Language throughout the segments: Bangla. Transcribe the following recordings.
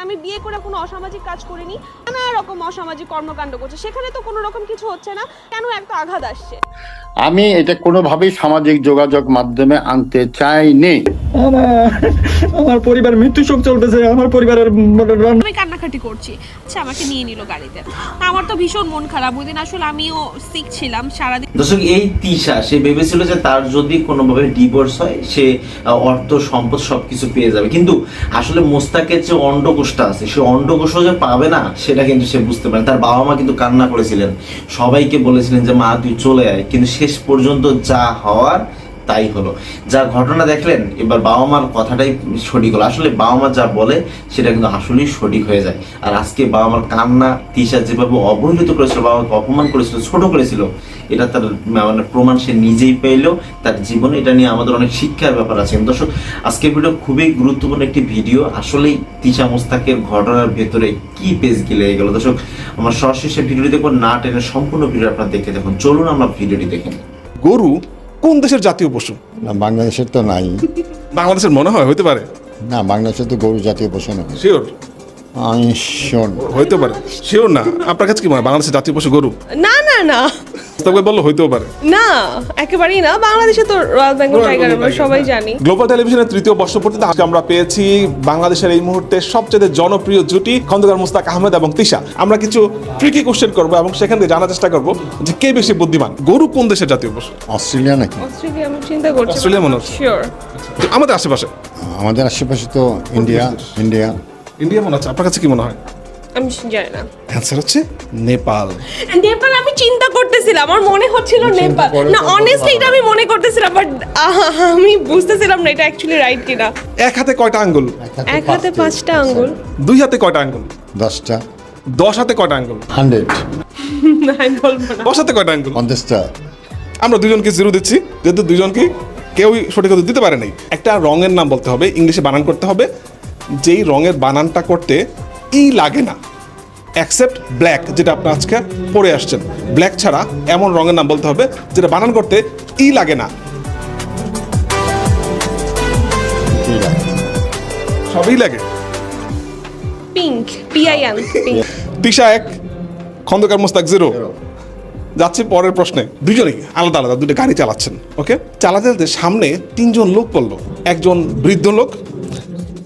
আমি বিয়ে করে কোনো অসামাজিক কাজ করিনি। নানা রকম অসামাজিক কর্মকাণ্ড করছে। সেখানে তো কোনো রকম কিছু হচ্ছে না। কেন একটা আঘাত আসছে? আমি এটা কোনোভাবেই সামাজিক যোগাযোগ মাধ্যমে আনতে চাইনি। আমার পরিবার মৃত্যু শোক চলতেছে আমার পরিবারের আমি কান্নাকাটি করছি। আচ্ছা আমাকে নিয়ে নিল গাড়িতে। আমার তো ভীষণ মন খারাপ। ওই দিন আসলে আমিও সিক ছিলাম সারাদিন দর্শক এই তিশা সে ভেবেছিল যে তার যদি কোনোভাবে ডিভোর্স হয় সে অর্থ সম্পদ সবকিছু পেয়ে যাবে। কিন্তু আসলে মোস্তাকের যে অন্ডকোষটা আছে সে অন্ডকোষ যে পাবে না সেটা কিন্তু সে বুঝতে পারে তার বাবা মা কিন্তু কান্না করেছিলেন। সবাইকে বলেছিলেন যে মা তুই চলে আয়। কিন্তু শেষ পর্যন্ত যা হওয়ার তাই হলো। যা ঘটনা দেখলেন, এবার বাবা মার কথাটাই সঠিক হলো। আসলে বাবা মা যা বলে, সেটা কিন্তু আসলেই সঠিক হয়ে যায়। আর আজকে বাবা মার কান্না, তিশা যেভাবে অবহেলিত করেছিল বাবা মাকে অপমান করেছিল, ছোট করেছিল, এটা তার মানে প্রমাণ সে নিজেই পেল। তার জীবনে এটা নিয়ে আমাদের অনেক শিক্ষার ব্যাপার আছে। দর্শক আজকের ভিডিও খুবই গুরুত্বপূর্ণ একটি ভিডিও। আসলেই তিশা মোস্তাকের ঘটনার ভেতরে কি পেজ গিলে গেল? দর্শক, আমার সরাসরি ভিডিওটি দেখব। না টেনে সম্পূর্ণ ভিডিও আপনারা দেখে দেখুন চলুন আমরা ভিডিওটি দেখে গরু কোন দেশের জাতীয় পশু? না বাংলাদেশের তো নাই। বাংলাদেশের মনে হয় হতে পারে। না বাংলাদেশের তো গরু জাতীয় পশু না শিওর আমি শিওর হইতে পারে। শিওর না? আপনার কাছে কি মনে হয় বাংলাদেশের জাতীয় পশু গরু? না না না। তবে বলল হইতেও পারে। না একেবারেই না। বাংলাদেশে তো রয়্যাল বেঙ্গল টাইগার আমরা সবাই জানি। গ্লোবাল টেলিভিশনের তৃতীয় বর্ষপূর্তিতে আজকে আমরা পেয়েছি বাংলাদেশের এই মুহূর্তে সবচেয়ে জনপ্রিয় জুটি খন্দকার মুস্তাক আহমেদ এবং তিশা। আমরা কিছু ট্রিকি কোশ্চেন করব এবং সেখান থেকে জানার চেষ্টা করব যে কে বেশি বুদ্ধিমান গরু কোন দেশের জাতীয় পশু? অস্ট্রেলিয়া নাকি? অস্ট্রেলিয়া আমি চিন্তা করছি অস্ট্রেলিয়া মনে হচ্ছে। আমাদের আশেপাশে? আমাদের আশেপাশে তো ইন্ডিয়া ইন্ডিয়া ইন্ডিয়া মনে হচ্ছে আপনার কাছে কি মনে হয়? আমি জানি না। অ্যান্সার হচ্ছে নেপাল। নেপাল আমি চিন্তা করতেছিলাম আমার মনে হচ্ছিল নেপাল। না অনেস্টলি এটা আমি মনে করতেছিলাম বাট আমি বুঝতেছিলাম না এটা অ্যাকচুয়ালি রাইট কিনা। এক হাতে কয়টা আঙ্গুল? এক হাতে পাঁচটা আঙ্গুল। দুই হাতে কয়টা আঙ্গুল? দশটা। দশ হাতে কয়টা আঙ্গুল? হান্ড্রেড। আমি বলব না। দশ হাতে কয়টা আঙ্গুল? পঞ্চাশটা। আমরা দুজনকে জিরো দিচ্ছি যেহেতু দুজনকে কেউই সঠিক উত্তর দিতে পারে নাই। একটা রঙের নাম বলতে হবে ইংলিশে বানান করতে হবে। যেই রঙের বানানটা করতে ই লাগে না অ্যাকসেপ্ট ব্ল্যাক যেটা আপনি আজকে পরে আসছেন। ব্ল্যাক ছাড়া এমন রঙের নাম বলতে হবে যেটা বানান করতে ই লাগে না। সবই লাগে। পিঙ্ক পিআইএন দিশা এক খন্দকার মোস্তাক জিরো। যাচ্ছে পরের প্রশ্নে। দুজনেই আলাদা আলাদা দুটো গাড়ি চালাচ্ছেন ওকে চালাতে চালাতে সামনে তিনজন লোক পড়ল। একজন বৃদ্ধ লোক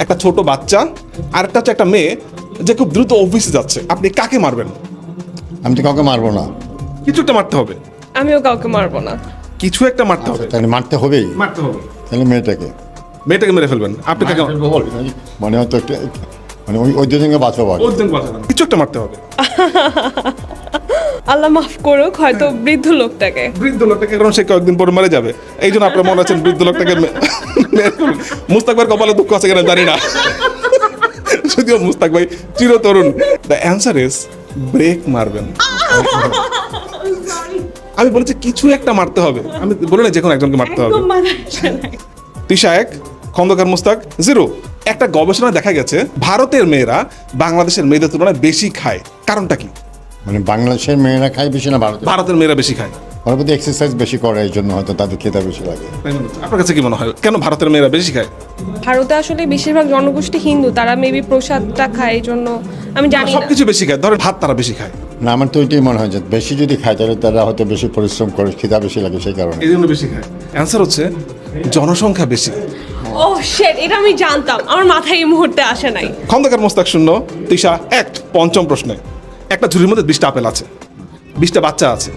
একটা ছোট বাচ্চা আর একটা হচ্ছে একটা মেয়ে। যে খুব দ্রুত অফিসে যাচ্ছে। আপনি কাকে মারবেন? আমি তো কাউকে মারবো না। কিছু একটা মারতে হবে। আমিও কাউকে মারবো না। কিছু একটা মারতে হবে। তাহলে মারতে হবেই। মারতে হবে। তাহলে মেয়েটাকে। মেয়েটাকে মেরে ফেলবেন। আপনি কাকে মানে হয়তো একটা মানে ওই ওই দুজনকে বাঁচাবো। কিছু একটা মারতে হবে। আল্লাহ মাফ করুক হয়তো বৃদ্ধ লোকটাকে। বৃদ্ধ লোকটাকে কারণ সে কয়েকদিন পরে মারা যাবে। এই জন্য আপনার মনে আছেন বৃদ্ধ লোকটাকে মে- মেরে ফেলুন। মুস্তাক ভাইয়ের কপালে দুঃখ আছে কিনা জানি না। যদিও মুস্তাক ভাই চিরতরুণ। দ্য অ্যান্সার ইজ ব্রেক মারবেন। আমি বলেছি কিছু একটা মারতে হবে। আমি বলে না যে কোনো একজনকে মারতে হবে। তিশা এক খন্দকার মুস্তাক জিরো। একটা গবেষণায় দেখা গেছে ভারতের মেয়েরা বাংলাদেশের মেয়েদের তুলনায় বেশি খায়। কারণটা কি? মানে বাংলাদেশের মেয়েরা খায় বেশি না ভারতে ভারতের মেয়েরা বেশি খায়। ওরা এক্সারসাইজ বেশি করে এই জন্য হয়তো তাদের খেতে বেশি লাগে। আপনার কাছে কি মনে হয়? কেন ভারতের মেয়েরা বেশি খায়? ভারতে আসলে বেশিরভাগ জনগোষ্ঠী হিন্দু তারা মেবি প্রসাদটা খায় এই জন্য আমি জানি না। সবকিছু বেশি খায়। ধরেন ভাত তারা বেশি খায়। না আমার তো ওইটাই মনে হয় যে বেশি যদি খায় তাহলে তারা হয়তো বেশি পরিশ্রম করে খিদা বেশি লাগে সেই কারণে। এই জন্য বেশি খায়। অ্যান্সার হচ্ছে জনসংখ্যা বেশি। ও শেট এটা আমি জানতাম। আমার মাথায় এই মুহূর্তে আসে নাই। খন্দকার মোস্তাক শূন্য তিশা এক পঞ্চম প্রশ্নে। একটা ঝুড়ির মধ্যে বিশটা আপেল আছে। বিশটা বাচ্চা আছে।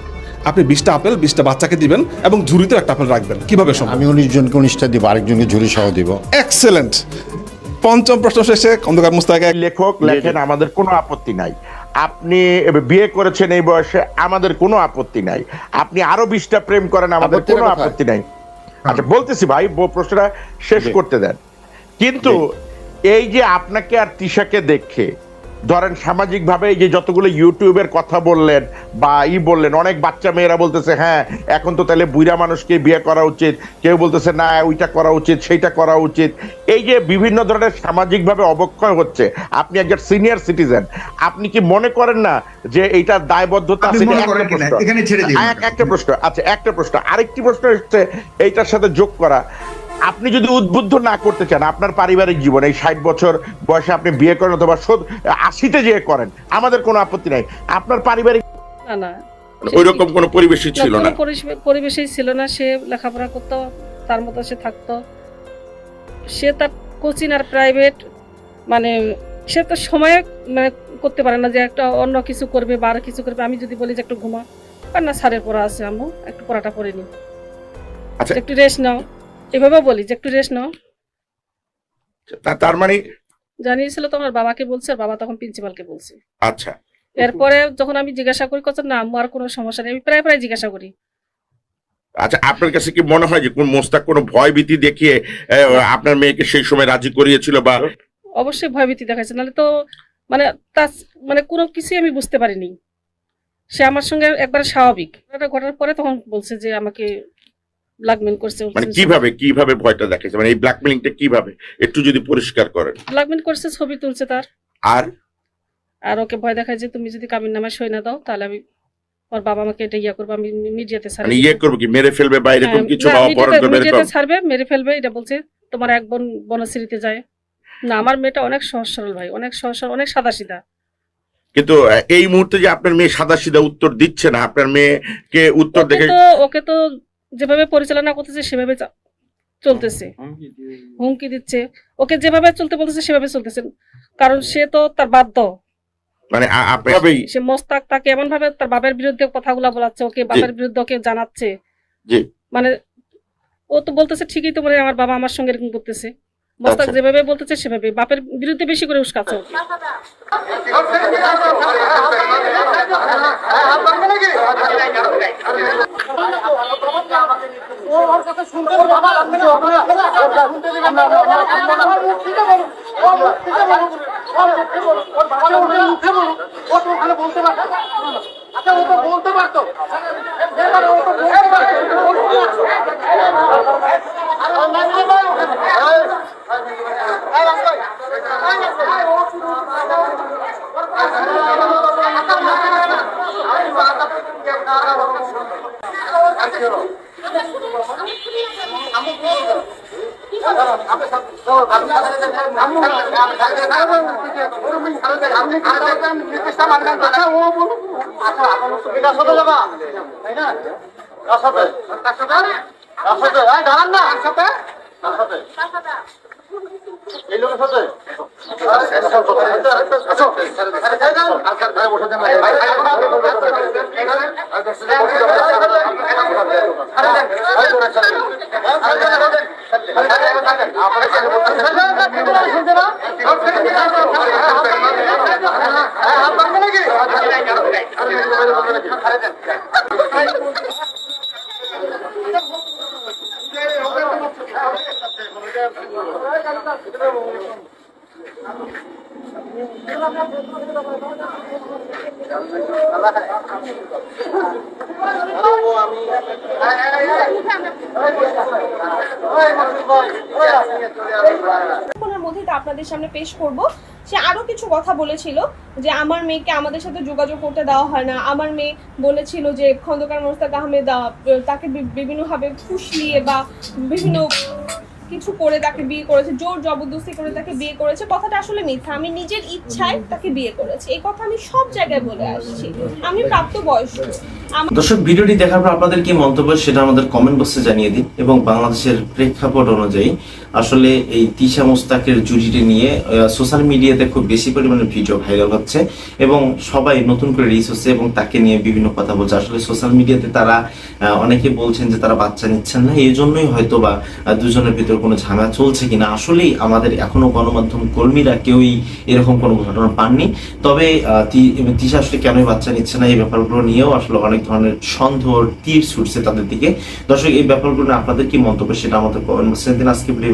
আপনি বিশটা আপেল বিশটা বাচ্চাকে দিবেন এবং ঝুড়িতে একটা আপেল রাখবেন। কীভাবে সম্ভব? আমি উনিশ জনকে উনিশটা দিব আরেকজনকে ঝুড়ি সহ দিব। এক্সেলেন্ট পঞ্চম প্রশ্ন শেষে খন্দকার মুস্তাক লেখক লেখেন আমাদের কোনো আপত্তি নাই। আপনি বিয়ে করেছেন এই বয়সে আমাদের কোনো আপত্তি নাই। আপনি আরও বিশটা প্রেম করেন আমাদের কোনো আপত্তি নাই। আচ্ছা বলতেছি ভাই ব- প্রশ্নটা শেষ করতে দেন। কিন্তু এই যে আপনাকে আর তিশাকে দেখে ধরেন সামাজিকভাবে এই যে যতগুলো ইউটিউবের কথা বললেন বা ই বললেন অনেক বাচ্চা মেয়েরা বলতেছে হ্যাঁ এখন তো তাহলে বুড়া মানুষকে বিয়ে করা উচিত। কেউ বলতেছে না ওইটা করা উচিত সেইটা করা উচিত। এই যে বিভিন্ন ধরনের সামাজিকভাবে অবক্ষয় হচ্ছে আপনি একজন সিনিয়র সিটিজেন আপনি কি মনে করেন না যে এইটার দায়বদ্ধতা আছে? একটা প্রশ্ন আচ্ছা একটা প্রশ্ন আরেকটি প্রশ্ন হচ্ছে এইটার সাথে যোগ করা। আপনি যদি উদ্বুদ্ধ না করতে চান আপনার পারিবারিক জীবন এই ষাট বছর বয়সে আপনি বিয়ে করেন অথবা আশিতে যে করেন আমাদের কোনো আপত্তি নাই। আপনার পারিবারিক না না। ওই রকম কোনো পরিবেশই ছিল না। পরিবেশ- পরিবেশেই ছিল না। সে লেখাপড়া করতো তার মতো সে থাকতো। সে তার কোচিং আর প্রাইভেট মানে সে তো সময় মানে করতে পারে না যে একটা অন্য কিছু করবে বা আর কিছু করবে। আমি যদি বলি যে একটু ঘুমা না সারের পড়া আছে আম্মু। একটু পড়াটা পড়ে নি আচ্ছা। একটু রেস্ট নাও। এভাবে বলি যে একটু রেস্ট নাও। তার মানে জানিয়েছিল তো আমার বাবাকে বলছে আর বাবা তখন প্রিন্সিপালকে বলছে। আচ্ছা। এরপরে যখন আমি জিজ্ঞাসা করি কত না আমার কোনো সমস্যা নেই। আমি প্রায় প্রায় জিজ্ঞাসা করি। আচ্ছা আপনার কাছে কি মনে হয় যে কোন মোস্তাক কোনো ভয় ভীতি দেখিয়ে আপনার মেয়েকে সেই সময় রাজি করিয়েছিল বা অবশ্যই ভয়ভীতি দেখাচ্ছে নাহলে তো মানে তার মানে কোনো কিছুই আমি বুঝতে পারিনি। সে আমার সঙ্গে একবারে স্বাভাবিক। ঘটার পরে তখন বলছে যে আমাকে ব্ল্যাকমেল করছে মানে কীভাবে কীভাবে ভয়টা দেখাচ্ছে? মানে এই ব্ল্যাকমেলিংটা কীভাবে? একটু যদি পরিষ্কার করেন। ব্ল্যাকমেল করছে ছবি তুলছে তার। আর? আর ওকে ভয় দেখায় যে তুমি যদি কামিন নামে সই না দাও তাহলে আমি ওর বাবা আমাকে এটা ইয়া করব আমি মিডিয়াতে ছাড়বো মানে ইয়ে করব কি? মেরে ফেলবে বা এরকম হ্যাঁ, কিছু বা অপহরণ করবে মিডিয়াতে ছাড়বে মেরে ফেলবে এটা বলছে তোমার এক বোন বনশ্রীতে যায়। না আমার মেয়েটা অনেক সহজ সরল ভাই অনেক সহজ সরল অনেক সাদা সিধা কিন্তু এই মুহূর্তে যে আপনার মেয়ে সাদা সিধা উত্তর দিচ্ছে না আপনার মেয়েকে উত্তর দেখে ওকে তো যেভাবে পরিচালনা করতেছে সেভাবে চলতেছে হুমকি দিচ্ছে ওকে যেভাবে চলতে বলতেছে সেভাবে চলতেছে কারণ সে তো তার বাধ্য মানে সে মোস্তাক তাকে এমন ভাবে তার বাবার বিরুদ্ধে কথাগুলো বলাচ্ছে ওকে বাবার বিরুদ্ধে ওকে জানাচ্ছে মানে ও তো বলতেছে ঠিকই তো মানে আমার বাবা আমার সঙ্গে এরকম করতেছে মোস্তাক আচ্ছা। যেভাবে বলতেছে সেভাবে বাপের বিরুদ্ধে বেশি করে উস্কাচ্ছে ও বলুন আপনার আপনার সুবিধা সদা যাবা তাই না ওকে। কিছুক্ষণের মধ্যেই তা আপনাদের সামনে পেশ করব। সে আরও কিছু কথা বলেছিল যে আমার মেয়েকে আমাদের সাথে যোগাযোগ করতে দেওয়া হয় না। আমার মেয়ে বলেছিল যে খন্দকার মোস্তাক আহমেদ তাকে বিভিন্নভাবে ফুসলিয়ে বা বিভিন্ন কিছু করে তাকে বিয়ে করেছে, জোর জবরদস্তি করে তাকে বিয়ে করেছে, কথাটা আসলে মিথ্যা। আমি নিজের ইচ্ছায় তাকে বিয়ে করেছি, এই কথা আমি সব জায়গায় বলে আসছি। আমি প্রাপ্ত বয়স্ক দর্শক, ভিডিওটি দেখার পর আপনাদের কি মন্তব্য সেটা আমাদের কমেন্ট বক্সে জানিয়ে দিন এবং বাংলাদেশের প্রেক্ষাপট অনুযায়ী আসলে এই তিশা মোস্তাকের জুড়িটি নিয়ে সোশ্যাল মিডিয়াতে খুব বেশি পরিমাণে ভিডিও ভাইরাল হচ্ছে এবং সবাই নতুন করে রিচ হচ্ছে এবং তাকে নিয়ে বিভিন্ন কথা বলছে। আসলে সোশ্যাল মিডিয়াতে তারা অনেকে বলছেন যে তারা বাচ্চা নিচ্ছেন না এই জন্যই হয়তো বা দুজনের ভিতর কোনো ঝামেলা চলছে কিনা। আসলেই আমাদের এখনও গণমাধ্যম কর্মীরা কেউই এরকম কোনো ঘটনা পাননি। তবে তিশা আসলে কেনই বাচ্চা নিচ্ছে না এই ব্যাপারগুলো নিয়েও আসলে অনেক ধরনের সন্দেহ তীর ছুটছে তাদের দিকে। দর্শক, এই ব্যাপারগুলো আপনাদের কি মন্তব্য সেটা আমাদের কমেন্ট বক্সে দিন আজকে ভিডিও